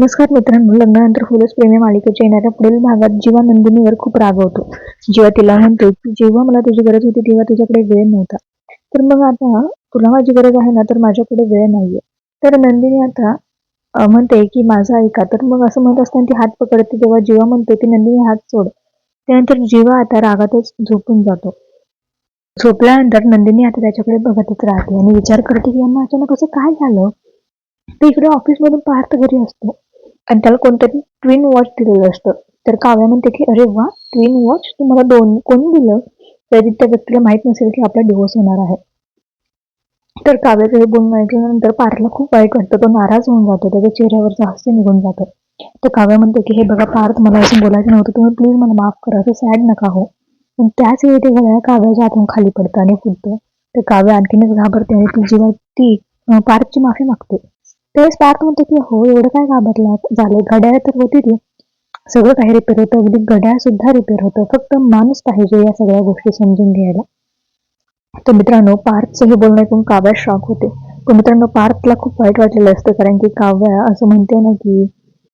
नमस्कार मित्रांनो लग्नानंतर फुलच प्रेमी मालिकेच्या येणाऱ्या पुढील भागात जीवा नंदिनीवर खूप राग होतो. जेव्हा तिला म्हणतो की जेव्हा मला तुझी गरज होती तेव्हा तुझ्याकडे वेळ नव्हता. तर मग आता तुला माझी गरज आहे ना तर माझ्याकडे वेळ नाहीये. तर नंदिनी आता म्हणते की माझा ऐका. तर मग असं म्हणत असताना ती हात पकडते तेव्हा जीवा म्हणते की नंदिनी हात सोड. त्यानंतर जीवा आता रागातच झोपून जातो. झोपल्यानंतर नंदिनी आता त्याच्याकडे बघतच राहते आणि विचार करते की यांना अचानक असं काय झालं? ते इकडे ऑफिसमधून पार्थ घरी असतो. आणि त्याला कोणतरी ट्विन वॉच दिलेलं असतं. तर काव्या म्हणते की अरे वा ट्विन वॉच तुम्हाला दोन कोणी दिलं? तरी त्या व्यक्तीला माहीत नसेल की आपला डिवोर्स होणार आहे. तर काव्याचं हे बोलणं ऐकल्यानंतर पार्थला खूप वाईट वाटतं. तो नाराज होऊन जातो. त्याच्या चेहऱ्यावरचं हास्य निघून जातं. तर काव्या म्हणते की हे बघा पार्थ मला असं बोलायचं नव्हतं. तुम्ही प्लीज मला माफ करा. असं सॅड नका हो. पण त्याच वेळी ते घड्याळ काव्याच्या हातून खाली पडतं आणि फुटतं. तर काव्य आणखीनच घाबरते आणि ती जेव्हा ती अं, पार्थची माफी मागते. त्यावेळेस पार्थ म्हणतो की हो एवढं काय घाबरला? झाले घड्याळ तर होती ती. सगळं काही रिपेअर होतं. अगदी घड्याळ सुद्धा रिपेअर होतं. फक्त माणूस पाहिजे या सगळ्या गोष्टी समजून घ्यायला. तर मित्रांनो पार्थचं हे बोलणं ऐकून काव्या शॉक होते. तर मित्रांनो पार्थला खूप वाईट वाटलेलं असतं. कारण की काव्या असं म्हणते ना की